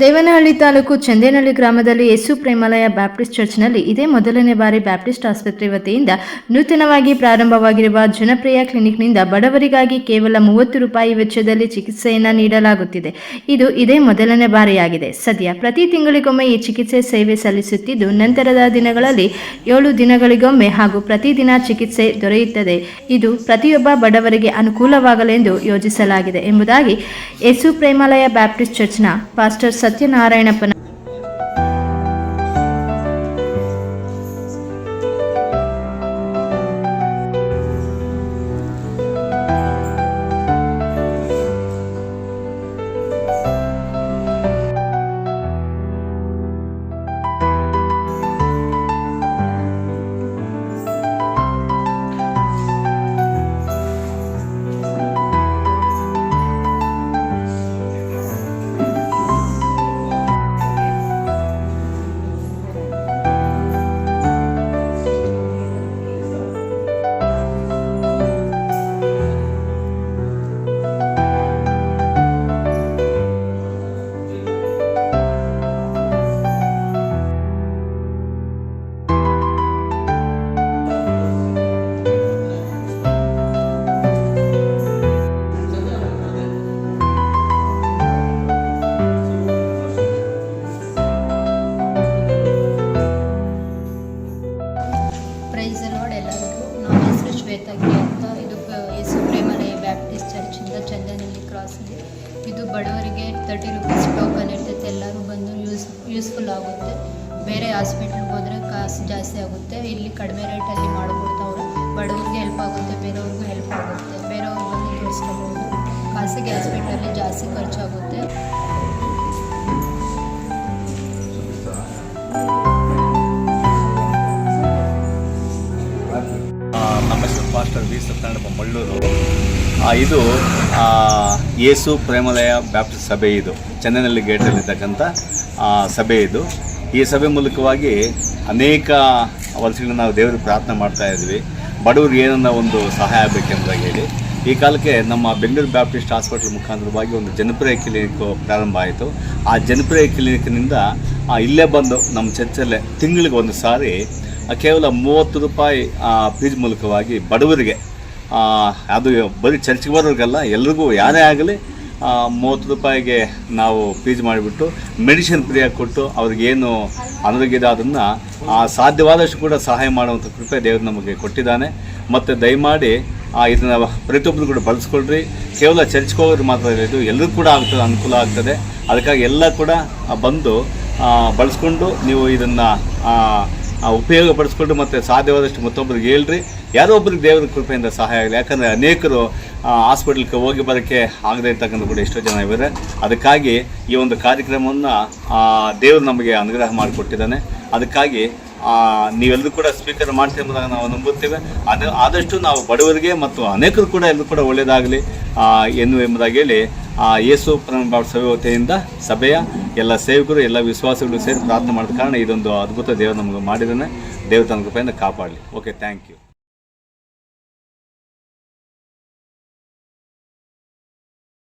ದೇವನಹಳ್ಳಿ ತಾಲೂಕು ಚಂದೇನಹಳ್ಳಿ ಗ್ರಾಮದಲ್ಲಿ ಯೇಸು ಪ್ರೇಮಾಲಯ ಬ್ಯಾಪ್ಟಿಸ್ಟ್ ಚರ್ಚ್ನಲ್ಲಿ ಇದೇ ಮೊದಲನೇ ಬಾರಿ ಬ್ಯಾಪ್ಟಿಸ್ಟ್ ಆಸ್ಪತ್ರೆ ವತಿಯಿಂದ ನೂತನವಾಗಿ ಪ್ರಾರಂಭವಾಗಿರುವ ಜನಪ್ರಿಯ ಕ್ಲಿನಿಕ್ನಿಂದ ಬಡವರಿಗಾಗಿ ಕೇವಲ ಮೂವತ್ತು ರೂಪಾಯಿ ವೆಚ್ಚದಲ್ಲಿ ಚಿಕಿತ್ಸೆಯನ್ನು ನೀಡಲಾಗುತ್ತಿದೆ. ಇದು ಇದೇ ಮೊದಲನೇ ಬಾರಿಯಾಗಿದೆ. ಸದ್ಯ ಪ್ರತಿ ತಿಂಗಳಿಗೊಮ್ಮೆ ಈ ಚಿಕಿತ್ಸೆ ಸೇವೆ ಸಲ್ಲಿಸುತ್ತಿದ್ದು, ನಂತರದ ದಿನಗಳಲ್ಲಿ ಏಳು ದಿನಗಳಿಗೊಮ್ಮೆ ಹಾಗೂ ಪ್ರತಿದಿನ ಚಿಕಿತ್ಸೆ ದೊರೆಯುತ್ತದೆ. ಇದು ಪ್ರತಿಯೊಬ್ಬ ಬಡವರಿಗೆ ಅನುಕೂಲವಾಗಲೆಂದು ಯೋಜಿಸಲಾಗಿದೆ ಎಂಬುದಾಗಿ ಯೇಸು ಪ್ರೇಮಾಲಯ ಬ್ಯಾಪ್ಟಿಸ್ಟ್ ಚರ್ಚ್ನ ಪಾಸ್ಟರ್ சத்யநாராயணப்பன் ಪ್ರೈಸ್ ಲಾರ್ಡ್ ಎಲ್ಲರಿಗೂ ನಮ್ಮ ಹೆಸರು ಶ್ವೇತಾಗಿ ಅಂತ ಇದು ಯೇಸು ಪ್ರೇಮಲಯ ಬ್ಯಾಪ್ಟಿಸ್ಟ್ ಚರ್ಚಿಂದ ಕ್ರಾಸ್ ಇದೆ ಇದು ಬಡವರಿಗೆ ತರ್ಟಿ ರುಪೀಸ್ ಟೋಕನ್ ಇರ್ತೈತೆ. ಎಲ್ಲರೂ ಬಂದು ಯೂಸ್ ಯೂಸ್ಫುಲ್ ಆಗುತ್ತೆ. ಬೇರೆ ಹಾಸ್ಪಿಟ್ಲ್ಗೆ ಹೋದರೆ ಕಾಸು ಜಾಸ್ತಿ ಆಗುತ್ತೆ. ಇಲ್ಲಿ ಕಡಿಮೆ ರೇಟಲ್ಲಿ ಮಾಡಿಕೊಡ್ತಾವ್ರು. ಬಡವರಿಗೆ ಹೆಲ್ಪ್ ಆಗುತ್ತೆ, ಬೇರೆಯವ್ರಿಗೂ ಹೆಲ್ಪ್ ಆಗುತ್ತೆ. ಬೇರೆಯವ್ರು ಬಂದು ತೋರಿಸ್ಕೋಬೋದು. ಖಾಸಗಿ ಹಾಸ್ಪಿಟ್ಲಲ್ಲಿ ಜಾಸ್ತಿ ಖರ್ಚಾಗುತ್ತೆ. ನಮ್ಮ ಹೆಸರು ಪಾಸ್ಟರ್ ವಿ ಸತ್ಯನಾರಾಯಣ ಮಳ್ಳೂರು ಆ, ಇದು ಯೇಸು ಪ್ರೇಮಲಯ ಬ್ಯಾಪ್ಟಿಸ್ಟ್ ಸಭೆ ಇದು. ಚೆನ್ನೈನಲ್ಲಿ ಗೇಟಲ್ಲಿರ್ತಕ್ಕಂಥ ಸಭೆ ಇದು. ಈ ಸಭೆ ಮೂಲಕವಾಗಿ ಅನೇಕ ವರ್ಷಗಳಿಂದ ನಾವು ದೇವರಿಗೆ ಪ್ರಾರ್ಥನೆ ಮಾಡ್ತಾ ಇದ್ವಿ. ಬಡವರಿಗೆ ಏನನ್ನ ಒಂದು ಸಹಾಯ ಆಗಬೇಕೆಂಬುದಾಗಿ ಹೇಳಿ. ಈ ಕಾಲಕ್ಕೆ ನಮ್ಮ ಬೆಂಗಳೂರು ಬ್ಯಾಪ್ಟಿಸ್ಟ್ ಹಾಸ್ಪಿಟಲ್ ಮುಖಾಂತರವಾಗಿ ಒಂದು ಜನಪ್ರಿಯ ಕ್ಲಿನಿಕ್ ಪ್ರಾರಂಭ ಆಯಿತು. ಆ ಜನಪ್ರಿಯ ಕ್ಲಿನಿಕ್ನಿಂದ ಇಲ್ಲೇ ಬಂದು ನಮ್ಮ ಚರ್ಚಲ್ಲೇ ತಿಂಗಳಿಗೆ ಒಂದು ಸಾರಿ ಕೇವಲ ಮೂವತ್ತು ರೂಪಾಯಿ ಫೀಸ್ ಮೂಲಕವಾಗಿ ಬಡವರಿಗೆ ಅದು ಬರೀ ಚರ್ಚ್ಗೆ ಬರೋರಿಗೆಲ್ಲ, ಎಲ್ರಿಗೂ ಯಾರೇ ಆಗಲಿ ಮೂವತ್ತು ರೂಪಾಯಿಗೆ ನಾವು ಫೀಸ್ ಮಾಡಿಬಿಟ್ಟು ಮೆಡಿಸಿನ್ ಫ್ರೀಯಾಗಿ ಕೊಟ್ಟು ಅವ್ರಿಗೇನು ಅನಾರೋಗ್ಯ ಇದೆ ಅದನ್ನು ಸಾಧ್ಯವಾದಷ್ಟು ಕೂಡ ಸಹಾಯ ಮಾಡುವಂಥ ಕೃಪೆ ದೇವರು ನಮಗೆ ಕೊಟ್ಟಿದ್ದಾನೆ. ಮತ್ತು ದಯಮಾಡಿ ಇದನ್ನು ಪ್ರತಿಯೊಬ್ಬರು ಕೂಡ ಬಳಸ್ಕೊಳ್ರಿ. ಕೇವಲ ಚರ್ಚ್ಗೆ ಹೋಗೋರು ಮಾತ್ರ ಇದು ಎಲ್ಲರಿಗೂ ಕೂಡ ಆಗ್ತದೆ, ಅನುಕೂಲ ಆಗ್ತದೆ. ಅದಕ್ಕಾಗಿ ಎಲ್ಲ ಕೂಡ ಬಂದು ಬಳಸ್ಕೊಂಡು ನೀವು ಇದನ್ನು ಉಪಯೋಗ ಪಡಿಸ್ಕೊಂಡು ಮತ್ತು ಸಾಧ್ಯವಾದಷ್ಟು ಮತ್ತೊಬ್ಬರಿಗೆ ಹೇಳ್ರಿ. ಯಾರೋ ಒಬ್ಬರಿಗೆ ದೇವರ ಕೃಪೆಯಿಂದ ಸಹಾಯ ಆಗಲಿ. ಯಾಕಂದರೆ ಅನೇಕರು ಹಾಸ್ಪಿಟ್ಲ್ಗೆ ಹೋಗಿ ಬರೋಕ್ಕೆ ಆಗದೇ ಇರ್ತಕ್ಕಂಥ ಕೂಡ ಎಷ್ಟೋ ಜನ ಇದ್ದಾರೆ. ಅದಕ್ಕಾಗಿ ಈ ಒಂದು ಕಾರ್ಯಕ್ರಮವನ್ನು ದೇವರು ನಮಗೆ ಅನುಗ್ರಹ ಮಾಡಿಕೊಟ್ಟಿದ್ದಾನೆ. ಅದಕ್ಕಾಗಿ ನೀವೆಲ್ಲರೂ ಕೂಡ ಸ್ಪೀಕರ್ ಮಾಡ್ತೀವಿ ಎಂಬುದಾಗಿ ನಾವು ನಂಬುತ್ತೇವೆ. ಅದು ಆದಷ್ಟು ನಾವು ಬಡವರಿಗೆ ಮತ್ತು ಅನೇಕರು ಕೂಡ ಎಲ್ಲರೂ ಕೂಡ ಒಳ್ಳೆಯದಾಗಲಿ ಎನ್ನು ಎಂಬುದಾಗಿ ಹೇಳಿ, ಆ, ಯೇಸು ಪ್ರೇಮ ಸಭೆ ಸಭೆಯ ಎಲ್ಲ ಸೇವಕರು, ಎಲ್ಲ ವಿಶ್ವಾಸಗಳು ಸೇರಿ ಪ್ರಾರ್ಥನೆ ಮಾಡಿದ ಕಾರಣ ಇದೊಂದು ಅದ್ಭುತ ದೇವರು ನಮಗೆ ಮಾಡಿದ್ದಾನೆ. ದೇವರು ತನ್ನ ಕೃಪೆಯಿಂದ ಕಾಪಾಡಲಿ. Okay thank you